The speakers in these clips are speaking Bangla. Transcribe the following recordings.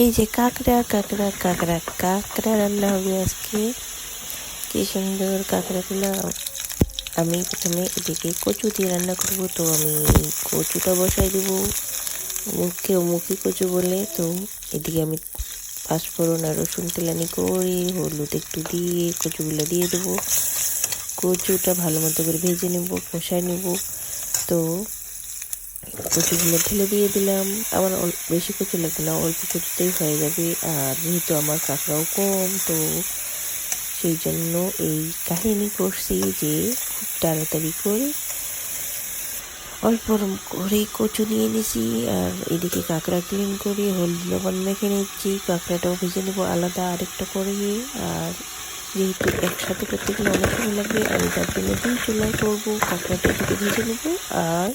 এই যে কাঁকড়া কাঁকড়া কাঁকড়া কাঁকড়া রান্না হবে আজকে। কি সুন্দর কাঁকড়াগুলো। আমি প্রথমে এদিকে কচু দিয়ে রান্না করব, তো আমি কচুটা বসাই দেব। মুখে মুখি কচু বলে, তো এদিকে আমি পাঁচফোড়ন আর রসুন তেলানি করে হলুদ একটু দিয়ে কচুগুলো দিয়ে দেবো। কচুটা ভালো মতো করে ভেজে নেব, কষায় নেব। তো কচুগুলো ঢেলে দিয়ে দিলাম। আমার বেশি কচু লাগবে না, অল্প কচুতেই হয়ে যাবে। আর যেহেতু আমার কাঁকড়াও কম, তো সেই জন্য এই কাহিনী করছি যে খুব তাড়াতাড়ি করে অল্প করে কচু নিয়ে নিছি। আর এদিকে কাঁকড়া ক্লিন করে হলুদ লবণ মেখে নিচ্ছি। কাঁকড়াটাও ভেজে নেব আলাদা আরেকটা করে। আর যেহেতু একসাথে করতে গেলে অনেক সময় লাগবে, আমি তার জন্য দুই চুলায় করব। কাঁকড়াটা এদিকে ভেজে নেব। আর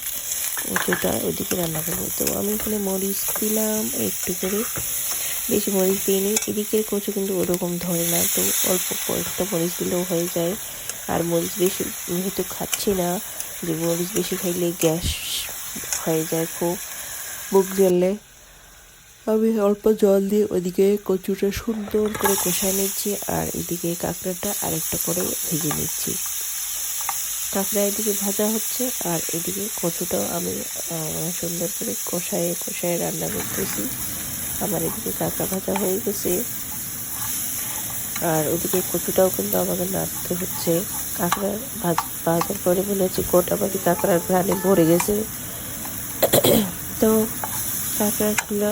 কচুটা ওদিকে রান্না করব। তো আমি এখানে মরিচ দিলাম, একটু করে বেশি মরিচ দিইনি। এদিকের কচু কিন্তু ওরকম ধরে না, তো অল্প কয়েকটা মরিচ দিলেও হয়ে যায়। আর মরিচ বেশি, যেহেতু খাচ্ছি না, যে মরিচ বেশি খাইলে গ্যাস হয়ে যায় খুব বুক জ্বললে আমি অল্প জল দিয়ে ওদিকে কচুটা সুন্দর করে কষা নিচ্ছি, আর এদিকে কাঁকড়াটা আরেকটা করে ভেজে নিচ্ছি। কাঁকড়া এদিকে ভাজা হচ্ছে, আর এদিকে কচুটাও আমি সুন্দর করে কষায়ে কষায়ে রান্না করতেছি। আমার এদিকে কাঁকড়া ভাজা হয়ে গেছে। আর ওদিকে কচুটাও কিন্তু আমাকে নাড়তে হচ্ছে। কাঁকড়া ভাজ, ভাজার পরে মনে হচ্ছে গোটা বাড়ি কাঁকড়ার প্রাণে ভরে গেছে। তো কাঁকড়াগুলো,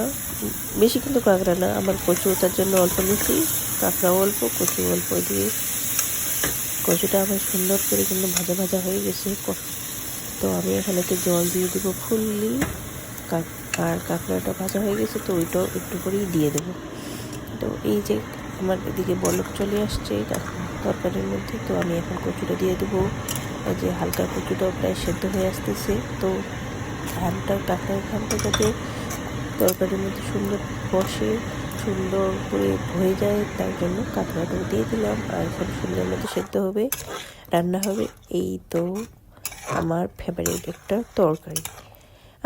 বেশি কিন্তু কাঁকড়া না, আমার কচু তার জন্য অল্প নিচ্ছি কাঁকড়াও অল্প, কচু অল্প দিয়ে কচুটা আমার সুন্দর করে কিন্তু ভাজা ভাজা হয়ে গেছে। তো আমি এখানে একটু জল দিয়ে দেবো ফুললি। আর কাঁকড়াটা ভাজা হয়ে গেছে, তো ওইটাও একটু করেই দিয়ে দেবো। তো এই যে আমার এদিকে বলক চলে আসছে তরকারির মধ্যে। তো আমি এখন কচুটা দিয়ে দেবো। যে হালকা কচুটাও প্রায় সেদ্ধ হয়ে আসতেছে। তো ধানটা, কাঁকড়ার ধানটা যাতে তরকারির মধ্যে সুন্দর বসে সুন্দর করে হয়ে যায়, তার জন্য কাঁকড়াটাও দিয়ে দিলাম। আর এখন সুন্দর মতো সেদ্ধ হবে, রান্না হবে। এই তো আমার ফেভারিট একটা তরকারি।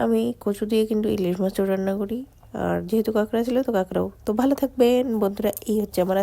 আমি কচু দিয়ে কিন্তু ইলিশ মাছও রান্না করি। আর যেহেতু কাঁকড়া ছিল, তো কাঁকড়াও। তো ভালো থাকবেন, বন্ধুরা, এই হচ্ছে আমার